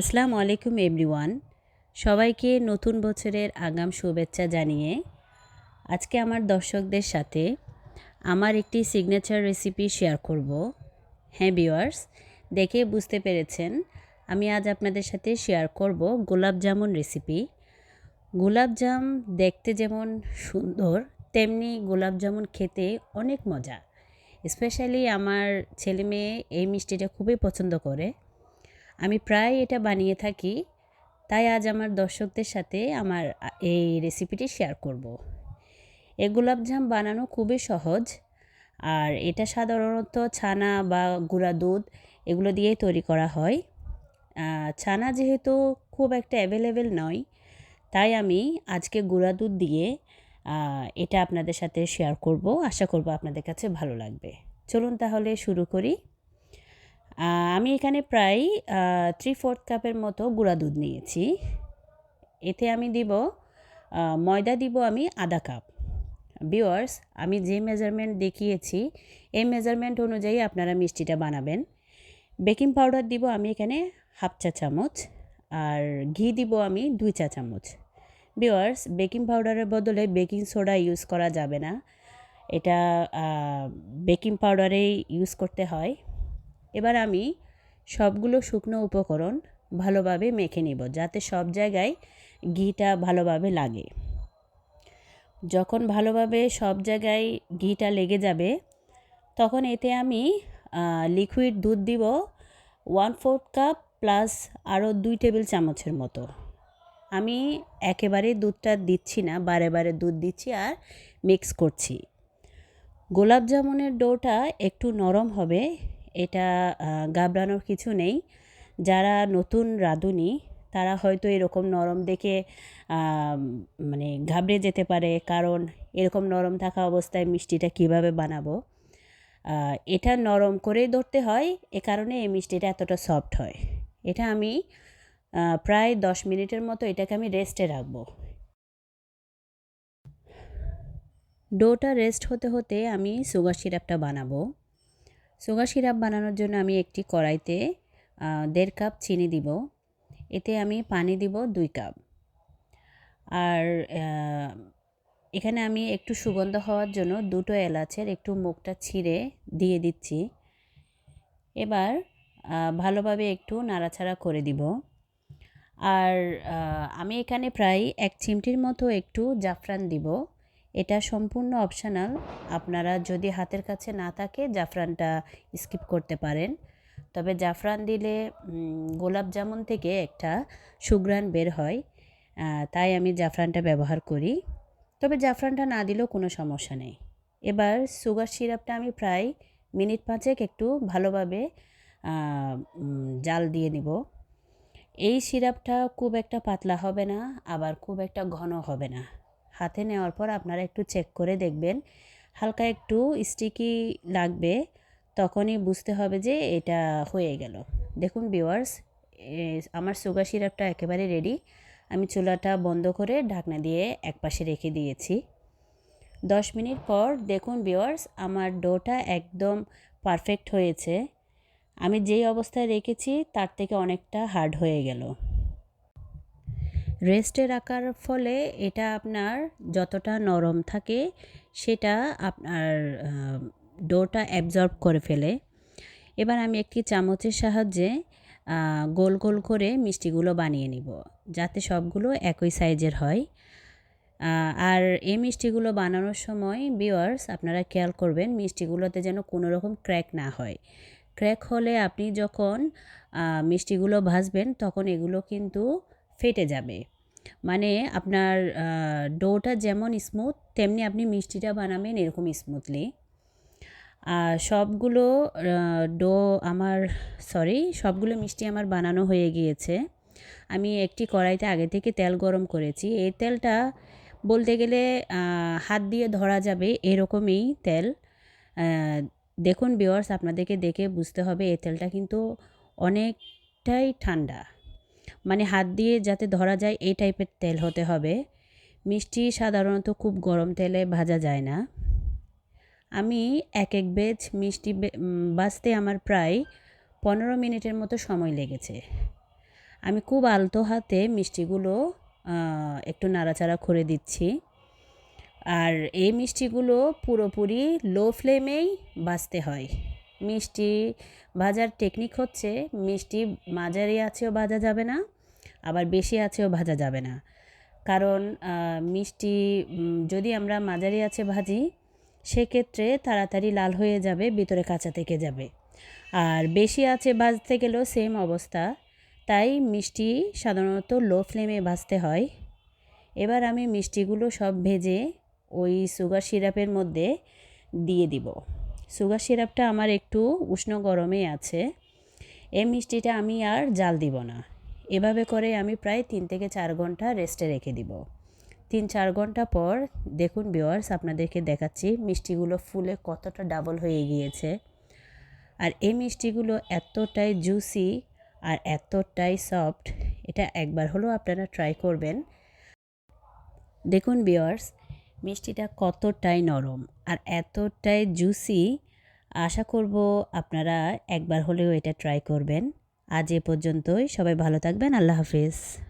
আসসালামু আলাইকুম এভরিওয়ান। সবাইকে নতুন বছরের আগাম শুভেচ্ছা জানিয়ে আজকে আমার দর্শকদের সাথে আমার একটি সিগনেচার রেসিপি শেয়ার করব। হ্যাঁ ভিউয়ার্স দেখে বুঝতে পেরেছেন, আমি আজ আপনাদের সাথে শেয়ার করব গোলাপ জামুন রেসিপি গোলাপ জাম দেখতে যেমন সুন্দর, তেমনি গোলাপ জামুন খেতে অনেক মজা। স্পেশালি আমার ছেলে মেয়ে এই মিষ্টিটা খুবই পছন্দ করে। আমি প্রায় এটা বানিয়ে থাকি, তাই আজ আমার দর্শকদের সাথে আমার এই রেসিপিটি শেয়ার করব। এই গোলাপজাম বানানো খুবই সহজ, আর এটা সাধারণত ছানা বা গুঁড়া দুধ এগুলো দিয়েই তৈরি করা হয়। ছানা যেহেতু খুব একটা অ্যাভেলেবেল নয়, তাই আমি আজকে গুঁড়া দুধ দিয়ে এটা আপনাদের সাথে শেয়ার করব। আশা করব আপনাদের কাছে ভালো লাগবে। চলুন তাহলে শুরু করি। আমি এখানে প্রায় থ্রি ফোর্থ কাপের মতো গুঁড়া দুধ নিয়েছি। এতে আমি দিব ময়দা দিব আমি আধা কাপ বিওয়ার্স আমি যে মেজারমেন্ট দেখিয়েছি, এই মেজারমেন্ট অনুযায়ী আপনারা মিষ্টিটা বানাবেন। বেকিং পাউডার দিব আমি এখানে হাফ চা চামচ, আর ঘি দিব আমি দুই চা চামচ। বিওয়ার্স বেকিং পাউডারের বদলে বেকিং সোডা ইউজ করা যাবে না। এটা বেকিং পাউডারেই ইউজ করতে হয়। এবার আমি সবগুলো শুকনো উপকরণ ভালোভাবে মেখে নিব, যাতে সব জায়গায় ঘিটা ভালোভাবে লাগে। যখন ভালোভাবে সব জায়গায় ঘিটা লেগে যাবে, তখন এতে আমি লিকুইড দুধ দিব ওয়ান ফোর্থ কাপ প্লাস আরও দুই টেবিল চামচের মতো। আমি একেবারে দুধটা দিচ্ছি না, বারে বারে দুধ দিচ্ছি আর মিক্স করছি। গোলাপ জামুনের ডোটা একটু নরম হবে এটা ঘাবড়ানোর কিছু নেই। যারা নতুন রাঁধুনি, তারা হয়তো এরকম নরম দেখে মানে ঘাবড়ে যেতে পারে। কারণ এরকম নরম থাকা অবস্থায় মিষ্টিটা কীভাবে বানাবো? এটা নরম করেই ধরতে হয়। এ কারণে এই মিষ্টিটা এতটা সফট হয়। এটা আমি প্রায় দশ মিনিটের মতো এটাকে আমি রেস্টে রাখব। ডোটা রেস্ট হতে হতে আমি সুগার সিরাপটা বানাবো। সুগার সিরাপ বানানোর জন্য আমি একটি কড়াইতে দেড় কাপ চিনি দিব। এতে আমি পানি দিব দুই কাপ। আর এখানে আমি একটু সুগন্ধ হওয়ার জন্য দুটো এলাচের একটু মুখটা ছিঁড়ে দিয়ে দিচ্ছি। এবার ভালোভাবে একটু নাড়াচাড়া করে দিব। আর আমি এখানে প্রায় এক চিমটির মতো একটু জাফরান দিব। এটা সম্পূর্ণ অপশনাল আপনারা যদি হাতের কাছে না থাকে জাফরানটা স্কিপ করতে পারেন। তবে জাফরান দিলে গোলাপ জামুন থেকে একটা সুগ্রান বের হয়। তাই আমি জাফরানটা ব্যবহার করি। তবে জাফরানটা না দিলেও কোনো সমস্যা নেই। এবার সুগার সিরাপটা আমি প্রায় মিনিট পাঁচেক একটু ভালোভাবে জাল দিয়ে নিব। এই সিরাপটা খুব একটা পাতলা হবে না, আবার খুব একটা ঘন হবে না। হাতে নেওয়ার পর আপনারা একটু চেক করে দেখবেন। হালকা একটু স্টিকি লাগবে, তখনই বুঝতে হবে যে এটা হয়ে গেল। দেখুন বিওয়ার্স আমার সুগার সিরাপটা একেবারে রেডি আমি চুলাটা বন্ধ করে ঢাকনা দিয়ে একপাশে রেখে দিয়েছি। দশ মিনিট পর দেখুন বিওয়ার্স আমার ডোটা একদম পারফেক্ট হয়েছে। আমি যেই অবস্থায় রেখেছি, তার থেকে অনেকটা হার্ড হয়ে গেল। রেস্টে রাখার ফলে এটা আপনার যতটা নরম থাকে, সেটা আপনার ডোটা অ্যাবজর্ব করে ফেলে। এবার আমি একটি চামচের সাহায্যে গোল গোল করে মিষ্টিগুলো বানিয়ে নিব, যাতে সবগুলো একই সাইজের হয়। আর এই মিষ্টিগুলো বানানোর সময় বিওয়ার্স আপনারা খেয়াল করবেন, মিষ্টিগুলোতে যেন কোনো রকম ক্র্যাক না হয়। ক্র্যাক হলে আপনি যখন মিষ্টিগুলো ভাজবেন, তখন এগুলো কিন্তু ফেটে যাবে। মানে আপনার ডোটা যেমন স্মুথ তেমনি আপনি মিষ্টিটা বানাবেন এরকম স্মুথলি আর সবগুলো ডো আমার সরি সবগুলো মিষ্টি আমার বানানো হয়ে গিয়েছে। আমি একটি কড়াইতে আগে থেকে তেল গরম করেছি। এই তেলটা বলতে গেলে হাত দিয়ে ধরা যাবে এরকমই তেল। দেখুন বিওয়ার্স আপনাদেরকে দেখে বুঝতে হবে, এই তেলটা কিন্তু অনেকটাই ঠান্ডা। মানে হাত দিয়ে যাতে ধরা যায়, এই টাইপের তেল হতে হবে। মিষ্টি সাধারণত খুব গরম তেলে ভাজা যায় না। আমি এক এক বেজ মিষ্টি বাজতে আমার প্রায় পনেরো মিনিটের মতো সময় লেগেছে। আমি খুব আলতো হাতে মিষ্টিগুলো একটু নাড়াচাড়া করে দিচ্ছি। আর এই মিষ্টিগুলো পুরোপুরি লো ফ্লেমেই ভাজতে হয়। মিষ্টি ভাজার টেকনিক হচ্ছে, মিষ্টি মাঝারি আছেও ভাজা যাবে না, আবার বেশি আছেও ভাজা যাবে না। কারণ মিষ্টি যদি আমরা মাঝারি আছে ভাজি, সেক্ষেত্রে তাড়াতাড়ি লাল হয়ে যাবে, ভিতরে কাঁচা থেকে যাবে। আর বেশি আছে ভাজতে গেলেও সেম অবস্থা। তাই মিষ্টি সাধারণত লো ফ্লেমে ভাজতে হয়। এবার আমি মিষ্টিগুলো সব ভেজে ওই সুগার সিরাপের মধ্যে দিয়ে দিব। সুগার সিরাপটা আমার একটু উষ্ণ গরমে আছে। এই মিষ্টিটা আমি আর জাল দিব না। এভাবে করে আমি প্রায় তিন থেকে চার ঘণ্টা রেস্টে রেখে দিব। তিন চার ঘণ্টা পর দেখুন বিওয়ার্স আপনাদেরকে দেখাচ্ছি মিষ্টিগুলো ফুলে কতটা ডাবল হয়ে গিয়েছে। আর এই মিষ্টিগুলো এতটাই জুসি আর এতটাই সফট এটা একবার হলেও আপনারা ট্রাই করবেন। দেখুন বিয়ার্স মিষ্টিটা কতটাই নরম আর এতটাই জুসি আশা করব আপনারা একবার হলেও এটা ট্রাই করবেন। আজ এ পর্যন্তই, সবাই ভালো থাকবেন, আল্লাহ হাফিজ।